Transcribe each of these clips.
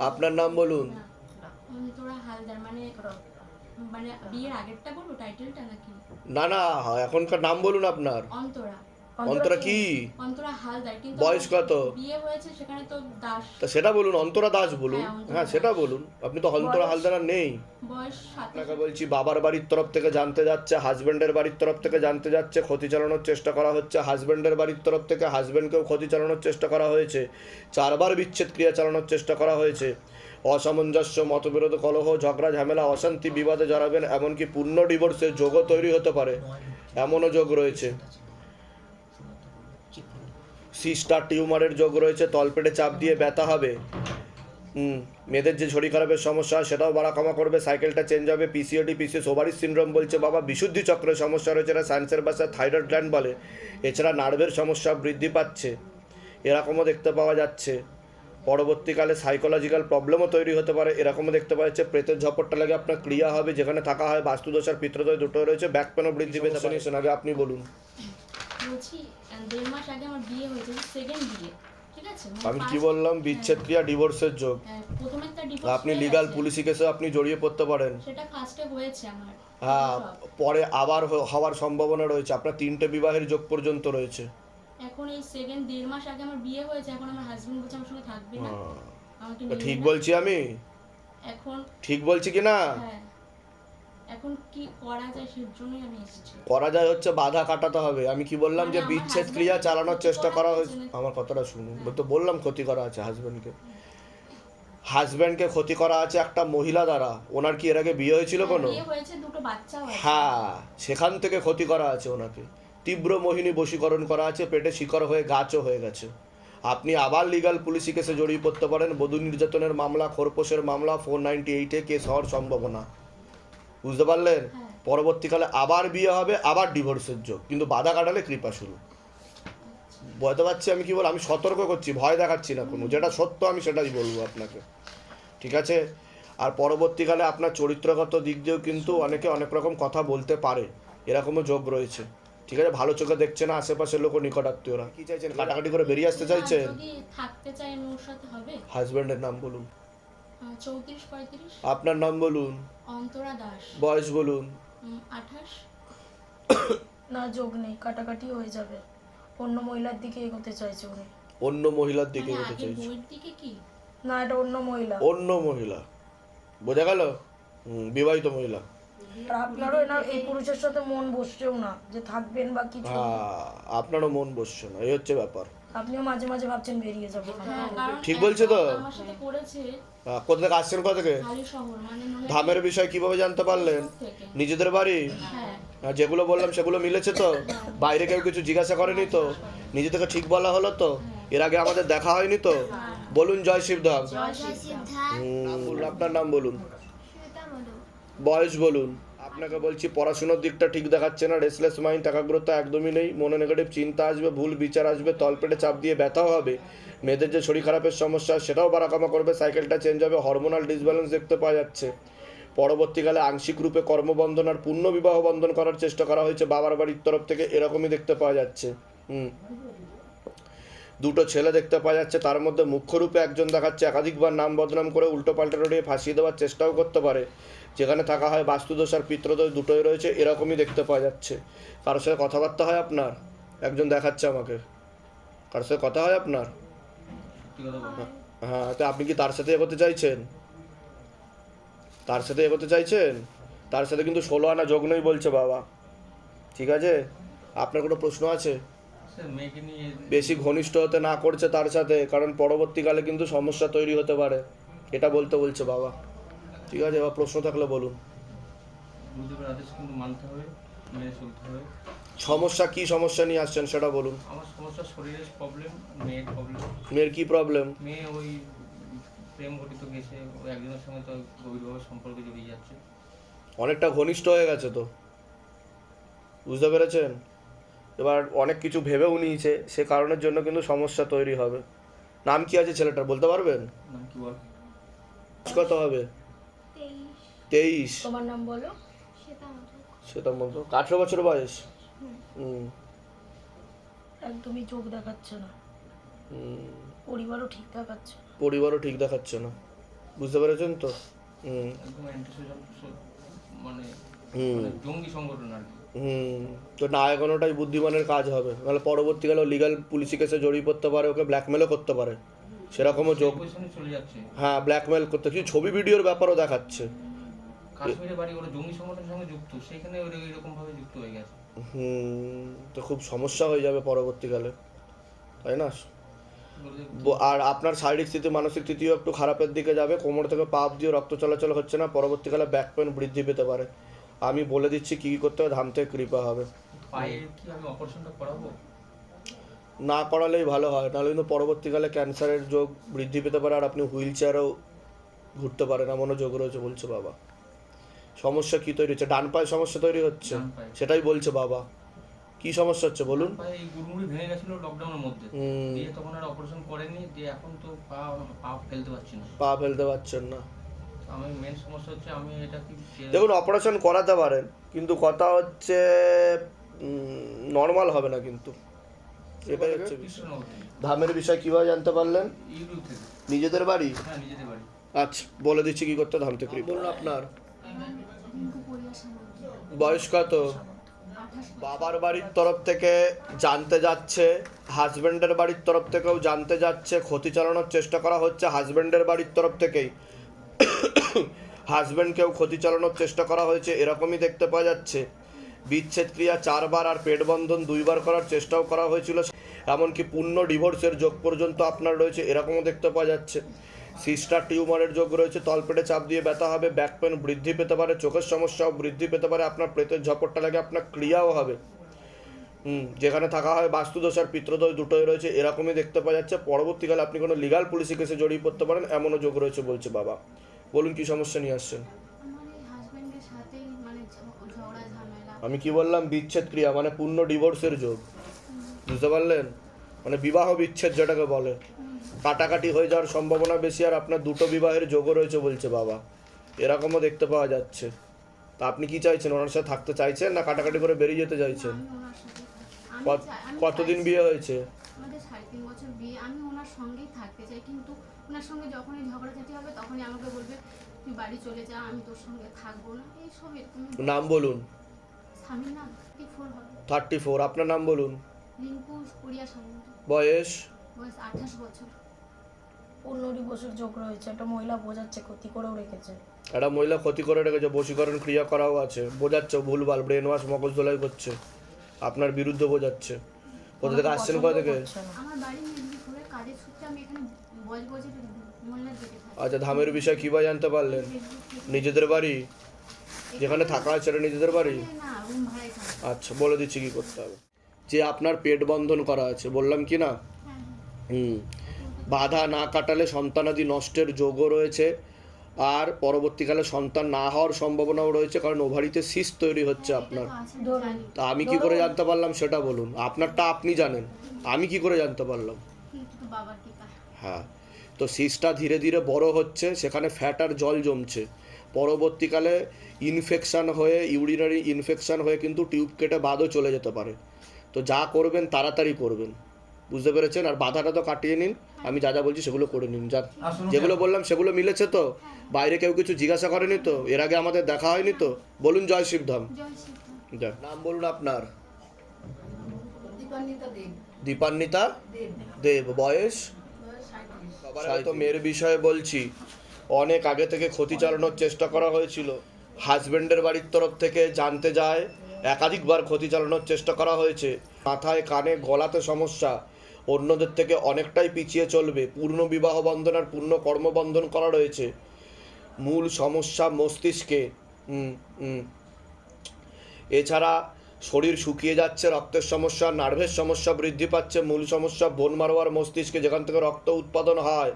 আপনার নাম বলুন। হালদার মানে মানে বিয়ের আগেরটা বলব টাইটেলটা নাকি? না না এখনকার নাম বলুন আপনার। অন্তরা। অন্তরা কি? অন্তরা হালদার কিন্তু বয়স কত? বিয়ে হয়েছে সেখানে তো দাস। তা সেটা বলুন অন্তরা দাস বলুন। হ্যাঁ, হ্যাঁ। সেটা বলুন। আপনি তো অন্তরা হালদার আর নেই। বয়স আপনাকে বলছি বাবার বাড়ির তরফ থেকে জানতে যাচ্ছে হাজবেন্ডের বাড়ির তরফ থেকে জানতে যাচ্ছে ক্ষতি চালানোর চেষ্টা করা হচ্ছে। হাজবেন্ডের বাড়ির তরফ থেকে হাজবেন্ডকেও ক্ষতি চালানোর চেষ্টা করা হয়েছে। চারবার বিচ্ছেদ ক্রিয়া চালানোর চেষ্টা করা হয়েছে। অসামঞ্জস্য মতবিরোধ কলহ ঝগড়া ঝামেলা অশান্তি বিবাদে জড়াবেন এমনকি পূর্ণ ডিভোর্সের যোগও তৈরি হতে পারে। এমনও যোগ রয়েছে। সিস্টার টিউমারের যোগ রয়েছে তলপেটে চাপ দিয়ে ব্যথা হবে। মেয়েদের যে শরীর খারাপের সমস্যা সেটাও বাড়া কমা করবে সাইকেলটা চেঞ্জ হবে পিসিওডি পিসিএস ওভারিস সিনড্রোম বলছে বাবা বিশুদ্ধি চক্রের সমস্যা রয়েছে এটা সায়েন্সের ভাষায় থাইরয়েড গ্ল্যান্ড বলে। এছাড়া নার্ভের সমস্যা বৃদ্ধি পাচ্ছে এরকমও দেখতে পাওয়া যাচ্ছে। পরবর্তীকালে সাইকোলজিক্যাল প্রবলেমও তৈরি হতে পারে এরকমও দেখতে পাওয়া যাচ্ছে প্রেতের ঝপটটা লাগে আপনার ক্রিয়া হবে যেখানে থাকা হয় বাস্তুদোষ আর পিত্রদয় দুটো রয়েছে ব্যাক পেনও বৃদ্ধি পেতে আগে আপনি বলুন। বলছি দেড় মাস আগে আমার বিয়ে হয়েছে সেকেন্ড বিয়ে ঠিক আছে? মানে আমি কি বললাম? বিচ্ছেদ ক্রিয়া ডিভোর্সের যোগ। হ্যাঁ, প্রথমে আপনি হয়ে লিগাল। পুলিশি কেসে আপনি জড়িয়ে পড়তে পারেন। সেটা ফার্স্টে হয়েছে আমার। হ্যাঁ পরে আবার হওয়ার সম্ভাবনা রয়েছে। আপনার তিনটে বিবাহের যোগ পর্যন্ত রয়েছে। এখন এই সেকেন্ড দেড় মাস আগে আমার বিয়ে হয়েছে এখন আমার হাজবেন্ড বলছে আমার সঙ্গে থাকবে না। আমাকে ঠিক বলছি আমি? এখন ঠিক বলছি কি না? হ্যাঁ। এখন কি করা যায় সের জন্যই আমি এসেছি। করা যায় হচ্ছে বাধা কাটাতে হবে। আমি কি বললাম মানে যে বিচ্ছেদ ক্রিয়া চালানোর চেষ্টা করা হয়েছে। আমার কথাটা শুনুন। তো বললাম ক্ষতি করা আছে হাজবেন্ডকে হাজবেন্ডকে ক্ষতি করা আছে একটা মহিলা দ্বারা। ওনার কি এর আগে বিয়ে হয়েছিল কোনো? বাচ্চাও আছে। হ্যাঁ সেখান থেকে ক্ষতি করা আছে ওনাকে। তীব্র মোহিনী বশীকরণ করা আছে পেটে শিকড় হয়ে গাছও হয়ে গেছে। আপনি আবার লিগাল পুলিশি কেসে জড়িয়ে পড়তে পারেন। বধূ নির্যাতনের মামলা খোরপোশের মামলা ফোর নাইনটি এইটে কেস হওয়ার সম্ভাবনা। বুঝতে পারলেন। পরবর্তীকালে আবার বিয়ে হবে আবার ডিভোর্সের যোগ। কিন্তু বাধা কাটালে কৃপা শুরু। বলতে পারছি আমি কি বল আমি সতর্ক করছি ভয় দেখাচ্ছি না কোনো। যেটা সত্য আমি সেটাই বলব আপনাকে। ঠিক আছে? আর পরবর্তীকালে আপনার চরিত্রগত দিক দিয়েও কিন্তু অনেকে অনেক রকম কথা বলতে পারে। এরকমও যোগ রয়েছে। ঠিক আছে? ভালো চোখে দেখছে না আশেপাশের লোক নিকটাত্মীয়রা। কি চাইছেন? কাটাকাটি করে বেরিয়ে আসতে চাইছেন? হাজব্যান্ডের নাম বলুন। চৌত্রিশ পঁয়ত্রিশ। আপনার নাম বলুন। অন্তরা দাস। বয়স বলুন। আঠাশ। না যোগ নেই কাটাকাটি হয়ে যাবে। অন্য মহিলার দিকে এগোতে চাইছে উনি। অন্য মহিলার দিকে মানে যেতে আগের চাইছে। দিকে কি? না এটা অন্য মহিলা। অন্য মহিলা। বোঝা গেল? হুম, বিবাহিত মহিলা। আর আপনারও না এই পুরুষের সাথে মন বসছেও না যে থাকবেন বা কিছু। হ্যাঁ আপনারও মন বসছে না এই হচ্ছে ব্যাপার। আপনিও মাঝে মাঝে ভাবছেন বেরিয়ে যাব। হ্যাঁ ঠিক বলছে তো? কোথা থেকে আসছেন কোথা থেকে? মানে নৈহাটি ধামের বিষয় কীভাবে জানতে পারলেন? নিজেদের বাড়ি? হ্যাঁ। আর যেগুলো বললাম সেগুলো মিলেছে তো? বাইরে কেউ কিছু জিজ্ঞাসা করেনি তো? নিজে থেকে ঠিক বলা হলো তো? এর আগে আমাদের দেখা হয়নি তো? বলুন জয় শিবধাম আপনার নাম বলুন। বয়স বলুন। আপনাকে বলছি, পড়াশোনার দিকটা ঠিক দেখাচ্ছে না রেসলেস মাইন্ড একাগ্রতা একদমই নেই, মনে নেগেটিভ চিন্তা আসবে, ভুল বিচার আসবে, তলপেটে চাপ দিয়ে ব্যথাও হবে, মেয়েদের যে শরীর খারাপের সমস্যা, সেটাও বাড়াকামা করবে সাইকেলটা চেঞ্জ হবে হরমোনাল ডিসব্যালেন্স দেখতে পাওয়া যাচ্ছে। পরবর্তীকালে আংশিক রূপে কর্মবন্ধন আর পূর্ণ বিবাহ বন্ধন করার চেষ্টা করা হয়েছে, বাবার বাড়ির তরফ থেকে, এরকমই দেখতে পাওয়া যাচ্ছে। হুম। দুটো ছেলে দেখতে পাওয়া যাচ্ছে, তার মধ্যে মুখ্যরূপে একজন দেখাচ্ছে, একাধিকবার নাম বদনাম করে উল্টো পাল্টা রড়িয়ে ফাঁসিয়ে দেওয়ার চেষ্টাও করতে পারে। যেখানে থাকা হয় বাস্তুদোষ আর পিত্রদোষ দুটোই রয়েছে, এরকমই দেখতে পাওয়া যাচ্ছে। কারোর সাথে কথাবার্তা হয় আপনার? একজন দেখাচ্ছে আমাকে। কারোর সাথে কথা হয় আপনার? হ্যাঁ তো আপনি কি তার সাথে এগোতে চাইছেন? তার সাথে এগোতে চাইছেন? তার সাথে কিন্তু ষোলো আনা যোগ নেই বলছে বাবা। ঠিক আছে? আপনার কোনো প্রশ্ন আছে? বেশি ঘনিষ্ঠ হতে না করছে তার সাথে কারণ পরবর্তীকালে কিন্তু সমস্যা তৈরি হতে পারে। এটা বলতে বলছে বাবা। ঠিক আছে এবার প্রশ্ন থাকলে বলুন। সমস্যা কি সমস্যা নিয়ে আসছেন সেটা বলুন। আমার সমস্যা শরীরের প্রবলেম মেয়ের প্রবলেম মেয়ের কি প্রবলেম মেয়ে ওই প্রেম ঘটিত গেছে ওই একজনের সঙ্গে তো গভীরভাবে সম্পর্কে জড়িয়ে যাচ্ছে। অনেকটা ঘনিষ্ঠ হয়ে গেছে তো। বুঝতে পেরেছেন? এবার অনেক কিছু ভেবেও নিয়েছে সে কারণের জন্য কিন্তু সমস্যা তৈরি হবে। নাম কি আছে ছেলেটার বলতে পারবেন? কি বল? কত হবে? তেইশ। তোমার নাম বলো? সেটা মতো আঠেরো বছর বয়স? হুম। একদমই চোখ দেখাচ্ছে না। পরিবারও ঠিক দেখাচ্ছে পরিবারও ঠিক দেখাচ্ছে না। বুঝতে পেরেছেন তো? হুম। মানে হুম। মানে জঙ্গি সংগঠন আর কি। হুম তো না এগোনোটাই বুদ্ধিমানের কাজ হবে। নাহলে পরবর্তীকালে লিগাল পুলিশি কেসে জড়িয়ে পড়তে পারে ওকে ব্ল্যাকমেলও করতে পারে। সেরকমও যোগ যাচ্ছে। হ্যাঁ ব্ল্যাকমেল করতে কিছু ছবি ভিডিওর ব্যাপারও দেখাচ্ছে। কাশ্মীরে বাড়ি ওরা জঙ্গি সংগঠনের সঙ্গে যুক্ত সেখানে ওরা এরকম ভাবে যুক্ত হয়ে গেছে। হুম তো খুব সমস্যা হয়ে যাবে পরবর্তীকালে। তাই না? আর আপনার শারীরিক স্থিতি মানসিক স্থিতিও একটু খারাপের দিকে যাবে। কোমর থেকে পাপ দিয়ে রক্ত চলাচল হচ্ছে না। পরবর্তীকালে ব্যাক পেন বৃদ্ধি পেতে পারে। আমি বলে দিচ্ছি কী কী করতে হবে ধাম থেকে কৃপা হবে। না করালেই ভালো হয় নাহলে কিন্তু পরবর্তীকালে ক্যান্সারের যোগ বৃদ্ধি পেতে পারে আর আপনি হুইল চেয়ারেও ঘুরতে পারেন এমনও যোগ রয়েছে বলছে বাবা। সমস্যা কি তৈরি হচ্ছে? ডান পায়ে সমস্যা তৈরি হচ্ছে? সেটাই বলছে বাবা। কি সমস্যা হচ্ছে বলুন? এই গুড়মুড়ি ভেঙে গেছিল লকডাউনের মধ্যে। দিয়ে তখন আর অপারেশন করেনি দিয়ে এখন তো পা পা ফেলতে পারছি না। পা ফেলতে পারছেন না। আমি মেন সমস্যা হচ্ছে আমি এটা কি দেখুন অপারেশন করাতে পারেন কিন্তু কথা হচ্ছে নর্মাল হবে না কিন্তু। এটাই হচ্ছে ধামের বিষয় কীভাবে জানতে পারলেন? নিজেদের বাড়ি? হ্যাঁ নিজেদের বাড়ি। আচ্ছা বলে দিচ্ছি কি করতে ধাম থেকে বলুন আপনার। বয়স কত বাবার বাড়ির তরফ থেকে জানতে যাচ্ছে হাজবেন্ডের বাড়ির তরফ থেকেও জানতে যাচ্ছে ক্ষতি চালানোর চেষ্টা করা হচ্ছে হাজবেন্ডের বাড়ির তরফ থেকেই। হাজবেন্ডকেও ক্ষতি চালানোর চেষ্টা করা হয়েছে, এরকমই দেখতে পাওয়া যাচ্ছে। বিচ্ছেদ ক্রিয়া চারবার আর পেট বন্ধন দুইবার করার চেষ্টাও করা হয়েছিল। এমনকি পূর্ণ ডিভোর্সের যোগ পর্যন্ত আপনার রয়েছে, এরকমও দেখতে পাওয়া যাচ্ছে। সিস্টার টিউমারের যোগ রয়েছে, তলপেটে চাপ দিয়ে ব্যথা হবে, ব্যাক পেন বৃদ্ধি পেতে পারে, চোখের সমস্যাও বৃদ্ধি পেতে পারে, আপনার প্রেতের ঝপটটা লাগে, আপনার ক্রিয়াও হবে। হুম, যেখানে থাকা হয় বাস্তুদোষ আর পিত্রদোষ দুটোই রয়েছে, এরকমই দেখতে পাওয়া যাচ্ছে। পরবর্তীকালে আপনি কোনো লিগাল পুলিশি কেসে জড়িয়ে পড়তে পারেন, এমনও যোগ রয়েছে বলছে বাবা। বলুন কি সমস্যা নিয়ে আসছেন? আমি কি বললাম? বিচ্ছেদ ক্রিয়া মানে পূর্ণ ডিভোর্সের যোগ। বুঝতে পারলেন? মানে বিবাহ বিচ্ছেদ যেটাকে বলে। কাটাকাটি হয়ে যাওয়ার সম্ভাবনা বেশি আর আপনার দুটো বিবাহের যোগও রয়েছে বলছে বাবা। এরকমও দেখতে পাওয়া যাচ্ছে। তা আপনি কি চাইছেন? ওনার সাথে থাকতে চাইছেন না কাটাকাটি করে বেরিয়ে যেতে চাইছেন? কতদিন বিয়ে হয়েছে? সাড়ে তিন বছর বিয়ে আমি ওনার সঙ্গেই থাকতে চাই। কিন্তু ওনার সঙ্গে যখনই ঝগড়াঝাটি হবে তখনই আমাকে বলবে তুই বাড়ি চলে যা আমি তোর সঙ্গে থাকব না। এইসব এরকম নাম বলুন। স্বামীর নাম কি ফোর হবে। থার্টি ফোর আপনার নাম বলুন। রিঙ্কু পরিয়া সামন্ত। বয়স? বয়স আঠাশ বছর। পূর্ণ দিবসের যোগ রয়েছে একটা মহিলা বোঝাচ্ছে ক্ষতি করেও রেখেছে। একটা মহিলা ক্ষতি করে রেখেছে বশীকরণ ক্রিয়া করাও আছে। বোঝাচ্ছে ভুলভাল ব্রেন ওয়াশ মগজ দোলাই করছে। আপনার বিরুদ্ধে বোঝাচ্ছে। কোথা থেকে আসছেন কোথা থেকে? আচ্ছা ধামের বিষয় কীভাবে জানতে পারলেন? নিজেদের বাড়ি? যেখানে থাকা হয় সেটা নিজেদের বাড়ি? আচ্ছা বলে দিচ্ছি কি করতে হবে। যে আপনার পেট বন্ধন করা আছে বললাম কি না? হ্যাঁ। হুম। বাধা না কাটালে সন্তানাদি নষ্টের যোগও রয়েছে। আর পরবর্তীকালে সন্তান না হওয়ার সম্ভাবনাও রয়েছে, কারণ ওভারিতে সিস্ট তৈরি হচ্ছে আপনার। তো আমি কি করে জানতে পারলাম সেটা বলুন। আপনারটা আপনি জানেন। আমি কি করে জানতে পারলাম? হ্যাঁ। তো সিসটা ধীরে ধীরে বড় হচ্ছে, সেখানে ফ্যাট আর জল জমছে। পরবর্তীকালে ইনফেকশান হয়ে ইউরিনারি ইনফেকশান হয়ে কিন্তু টিউব কেটে বাদও চলে যেতে পারে। তো যা করবেন, তাড়াতাড়ি করবেন। বুঝতে পেরেছেন? আর বাধাটা তো কাটিয়ে নিন। আমি যা যা বলছি সেগুলো করে নিন। যা যেগুলো বললাম সেগুলো মিলেছে তো? বাইরে কেউ কিছু জিজ্ঞাসা করেনি তো? এর আগে আমাদের দেখা হয়নি তো? বলুন জয় শিবধাম জয় শ্রীরাম নাম বলুন আপনার। দীপান্বিতা দেব। বয়স? হয়তো মেয়ের বিষয়ে বলছি। অনেক আগে থেকে ক্ষতি চালানোর চেষ্টা করা হয়েছিল। হাজবেন্ডের বাড়ির তরফ থেকে জানতে যায় একাধিকবার ক্ষতি চালানোর চেষ্টা করা হয়েছে। মাথায় কানে গলাতে সমস্যা। অন্যদের থেকে অনেকটাই পিছিয়ে চলবে। পূর্ণ বিবাহ বন্ধন আর পূর্ণ কর্মবন্ধন করা রয়েছে। মূল সমস্যা মস্তিষ্কে। এছাড়া শরীর শুকিয়ে যাচ্ছে, রক্তের সমস্যা, নার্ভের সমস্যা বৃদ্ধি পাচ্ছে, মূল সমস্যা বোন মারোয়ার মস্তিষ্কে, যেখান থেকে রক্ত উৎপাদন হয়।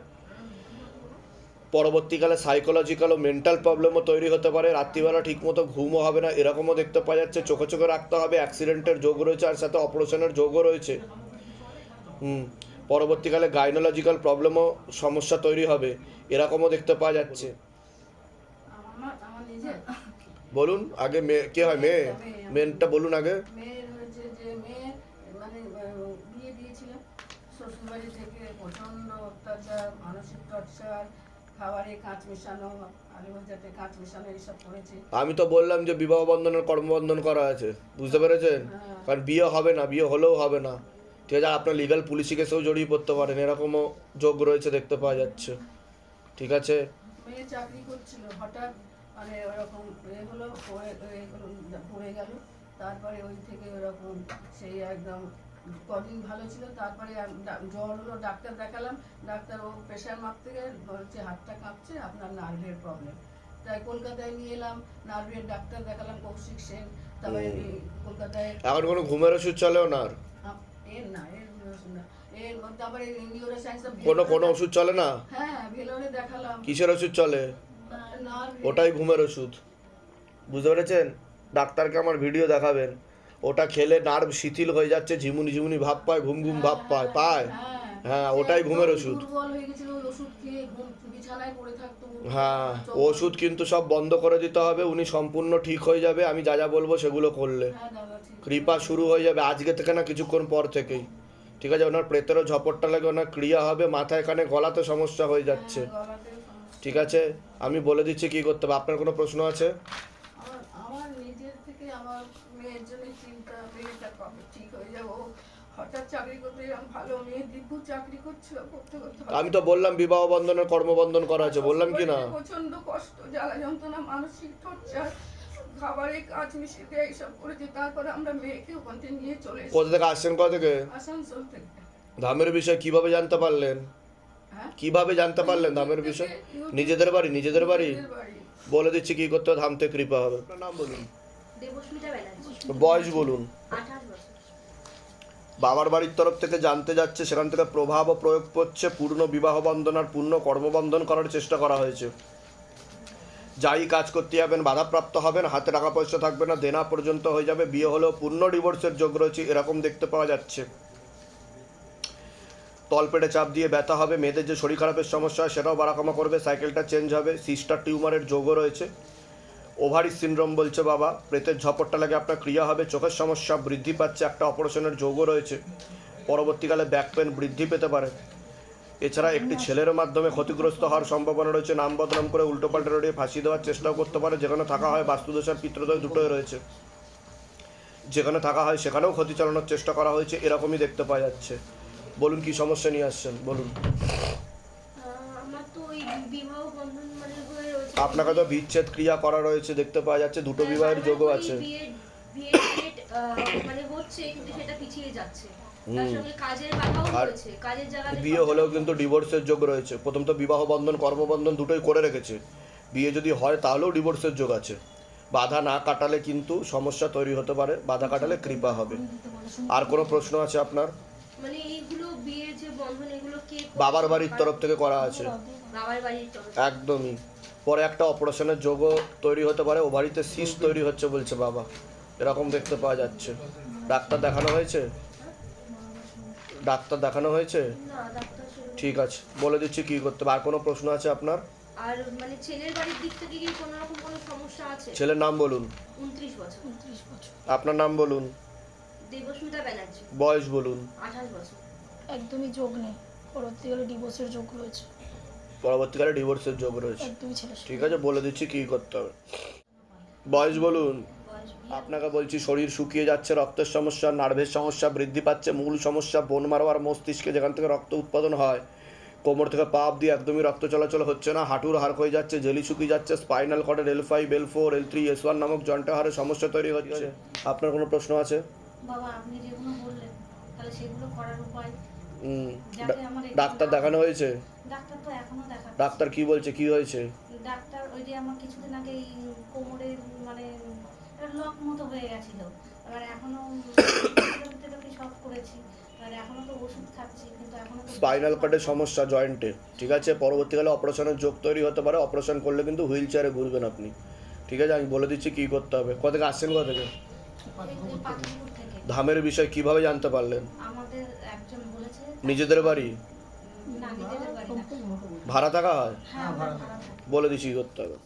পরবর্তীকালে সাইকোলজিক্যাল ও মেন্টাল প্রবলেমও তৈরি হতে পারে। রাত্রিবেলা ঠিকমতো ঘুমও হবে না, এরকমও দেখতে পাওয়া যাচ্ছে। চোখে চোখে রাখতে হবে অ্যাক্সিডেন্টের যোগ রয়েছে, আর সাথে অপারেশনের যোগও রয়েছে। পরবর্তীকালে গাইনোলজিক্যাল প্রবলেমও সমস্যা তৈরি হবে এরকমও দেখতে পাওয়া যাচ্ছে। বলুন আগে মেয়ে কে হয় মেয়ে? মেনটা বলুন আগে। মেয়ের হয়েছে যে মেয়ে আহ, বিয়ে দিয়েছিলাম শ্বশুরবাড়ি থেকে প্রচণ্ড অত্যাচার মানসিক টর্চার খাবারে কাঁচ মেশানো আলু ভাজাতে কাঁচ মেশানো এইসব করেছে আমি তো বললাম যে বিবাহ বন্ধনের কর্মবন্ধন করা আছে বুঝতে পেরেছেন? কারণ বিয়ে হবে না বিয়ে হলেও হবে না। ঠিক আছে আপনার লিগাল পুলিশি কেসেও জড়িয়ে পড়তে পারেন এরকমও যোগ রয়েছে দেখতে পাওয়া যাচ্ছে। ঠিক আছে? মেয়ে চাকরি করছিল হঠাৎ মানে ওরকম এ হলো পড়ে গেল। তারপরে ওই থেকে ওরকম সেই একদম কদিন ভালো ছিল তারপরে জ্বর হলো ডাক্তার দেখালাম ডাক্তার ও প্রেশার মাপতে গেলে বলছে হাতটা কাঁপছে আপনার নার্ভের প্রবলেম তাই কলকাতায় নিয়ে এলাম নার্ভের ডাক্তার দেখালাম কৌশিক সেন তারপরে কলকাতায় এখন কোনো ঘুমের ওষুধ চলে ওনার আম, এর না এর ওষুধ না। এর তারপরে নিউরো সায়েন্স কোনো কোনো ওষুধ চলে না? হ্যাঁ ভেলোরে দেখালাম। কিসের ওষুধ চলে? ওটাই ঘুমের ওষুধ। বুঝতে পেরেছেন? ডাক্তারকে আমার ভিডিও দেখাবেন। ওটা খেলে নার্ভ শিথিল হয়ে যাচ্ছে ঝিমুনি ঝিমুনি ভাব পায় ঘুম ঘুম ভাব পায় পায়। হ্যাঁ ওটাই ঘুমের ওষুধ। হয়ে ওষুধ হ্যাঁ কিন্তু সব বন্ধ করে দিতে হবে উনি সম্পূর্ণ ঠিক হয়ে যাবে আমি যা যা বলব সেগুলো করলে। হ্যাঁ কৃপা শুরু হয়ে যাবে আজকে থেকে না কিছুক্ষণ পর থেকেই। ঠিক আছে ওনার প্রেতেরও ঝপটটা লাগে ওনার ক্রিয়া হবে মাথায় কানে গলাতে সমস্যা হয়ে যাচ্ছে। ঠিক আছে আমি বলে দিচ্ছি কি করতে হবে আপনার কোনো প্রশ্ন আছে? আমার নিজের থেকে আমার মেয়ের জন্য চিন্তা মেয়েটা কবে ঠিক হয়ে যাব হঠাৎ চাকরি করতে ভালো মেয়ে দিব্যু চাকরি করছিল করতে করতে আমি তো বললাম বিবাহ বন্ধনের কর্মবন্ধন করা আছে বললাম কি না? প্রচণ্ড কষ্ট জ্বালা যন্ত্রণা মানসিক টর্চার খাবারে কাজ মিশিয়ে দেয় এইসব করেছে তারপরে আমরা মেয়েকে ওখান থেকে নিয়ে চলে এসেছি। কোথা থেকে আসছেন কোথা থেকে? আসানসোল থেকে। ধামের বিষয় কীভাবে জানতে পারলেন? হ্যাঁ? কীভাবে জানতে পারলেন ধামের বিষয়? নিজেদের বাড়ি। নিজেদের বাড়ি বলে দিচ্ছি কি করতে হবে, ধামতে কৃপা হবে। আপনার নাম বলুন দেবস্মিতা ব্যানার্জি। বয়স বলুন। আঠাশ বছর। বাবার বাড়ির তরফ থেকে জানতে যাচ্ছে, সেখান থেকে প্রভাব ও প্রয়োগ করছে, পূর্ণ বিবাহ বন্ধন আর পূর্ণ কর্মবন্ধন করার চেষ্টা করা হয়েছে। যাই কাজ করতে যাবেন, বাধাপ্রাপ্ত হবেন, হাতে টাকা পয়সা থাকবে না, দেনা পর্যন্ত হয়ে যাবে, বিয়ে হলেও পূর্ণ ডিভোর্সের যোগ রয়েছে, এরকম দেখতে পাওয়া যাচ্ছে। তলপেটে চাপ দিয়ে ব্যথা হবে, মেয়েদের যে শরীর খারাপের সমস্যা সেটাও বাড়াকামা করবে সাইকেলটা চেঞ্জ হবে সিস্টার টিউমারের যোগও রয়েছে। ওভারি সিনড্রোম বলছে বাবা। প্রেতের ঝপটটা লাগে আপনার ক্রিয়া হবে, চোখের সমস্যা বৃদ্ধি পাচ্ছে, একটা অপারেশনের যোগও রয়েছে। পরবর্তীকালে ব্যাক পেন বৃদ্ধি পেতে পারে। এছাড়া একটি ছেলের মাধ্যমে ক্ষতিগ্রস্ত হওয়ার সম্ভাবনা রয়েছে, নাম বদনাম করে উল্টোপাল্টা রড়িয়ে ফাঁসি দেওয়ার চেষ্টাও করতে পারে, যেখানে থাকা হয় বাস্তুদোষ পিতৃদোষ দুটোই রয়েছে। যেখানে থাকা হয় সেখানেও ক্ষতি চালানোর চেষ্টা করা হয়েছে, এরকমই দেখতে পাওয়া যাচ্ছে। বলুন কি সমস্যা নিয়ে আসছেন? বলুন। আমার তো ওই বিবাহ বন্ধন আপনাকে তো বিচ্ছেদ ক্রিয়া করা রয়েছে দেখতে পাওয়া যাচ্ছে দুটো হ্যাঁ, বিবাহের যোগও আছে মানে হচ্ছে কিন্তু সেটা পিছিয়ে যাচ্ছে বিয়ে হলেও কিন্তু ডিভোর্সের যোগ রয়েছে প্রথম তো বিবাহ বন্ধন কর্মবন্ধন দুটোই করে রেখেছে বিয়ে যদি হয় তাহলেও ডিভোর্সের যোগ আছে বাধা না কাটালে কিন্তু সমস্যা তৈরি হতে পারে বাধা কাটালে কৃপা হবে আর কোনো প্রশ্ন আছে আপনার মানে এইগুলো বিয়ের যে বন্ধন এগুলো কে বাবার বাড়ির তরফ থেকে করা আছে। বাবার বাড়ির তরফ একদমই। পরে একটা অপারেশনের যোগও তৈরি হতে পারে ও বাড়িতে সিস তৈরি হচ্ছে বলছে বাবা। এরকম দেখতে পাওয়া যাচ্ছে। ডাক্তার দেখানো হয়েছে? ডাক্তার দেখানো হয়েছে? না ডাক্তার সেরকম- ঠিক আছে বলে দিচ্ছি কি করতে আর কোনো প্রশ্ন আছে আপনার? আর মানে ছেলের বাড়ির দিক থেকে কি কোনো রকম কোনো সমস্যা আছে? ছেলের নাম বলুন। উনত্রিশ বছর। উনত্রিশ বছর। আপনার নাম বলুন। দেবস্মিতা ব্যানার্জি বয়স বলুন। আঠাশ বছর। একদমই যোগ নেই। পরবর্তীকালে ডিভোর্সের যোগ রয়েছে। পরবর্তীকালে ডিভোর্সের যোগ রয়েছে। একদমই ছেলে ঠিক আছে বলে দিচ্ছি কি করতে হবে। বয়স বলুন। আপনাকে বলছি শরীর শুকিয়ে যাচ্ছে রক্তের সমস্যা নার্ভের সমস্যা বৃদ্ধি পাচ্ছে মূল সমস্যা বোন মারো আর মস্তিষ্কে যেখান থেকে রক্ত উৎপাদন হয় কোমর থেকে পা অব্দি একদমই রক্ত চলাচল হচ্ছে না হাঁটুর হাড় হয়ে যাচ্ছে জেলি শুকিয়ে যাচ্ছে spinal কর্ডের L five L four L three S one নামক জয়েন্টের হাড়ে সমস্যা তৈরি হচ্ছে। আপনার কোনো প্রশ্ন আছে? বাবা আপনি যেগুলো বললেন তাহলে সেগুলো করার উপায় হুম, ডা- ডাক্তার দেখানো হয়েছে? ডাক্তার তো এখনও দেখা ডাক্তার কি বলছে কি হয়েছে? ডাক্তার ওই যে আমার কিছুদিন আগে এই কোমরে মানে লক মতো হয়ে গেছিল। এবার এখনও থেরাপি সব করেছি? এবার এখনও তো ওষুধ খাচ্ছি কিন্তু এখনও স্পাইনাল কর্ডের সমস্যা জয়েন্টে ঠিক আছে পরবর্তীকালে অপারেশনের যোগ তৈরি হতে পারে। অপারেশন করলে কিন্তু হুইল চেয়ারে ঘুরবেন আপনি। ঠিক আছে আমি বলে দিচ্ছি কী করতে হবে। কোথা থেকে আসছেন কোথা থেকে। ধামের বিষয় কীভাবে জানতে পারলেন? আমাদের একজন বলেছে নিজেদের বাড়ি? না নিজেদের বাড়ি না। ভাড়া থাকা হয়? হ্যাঁ। বলে দিছি করতে হবে।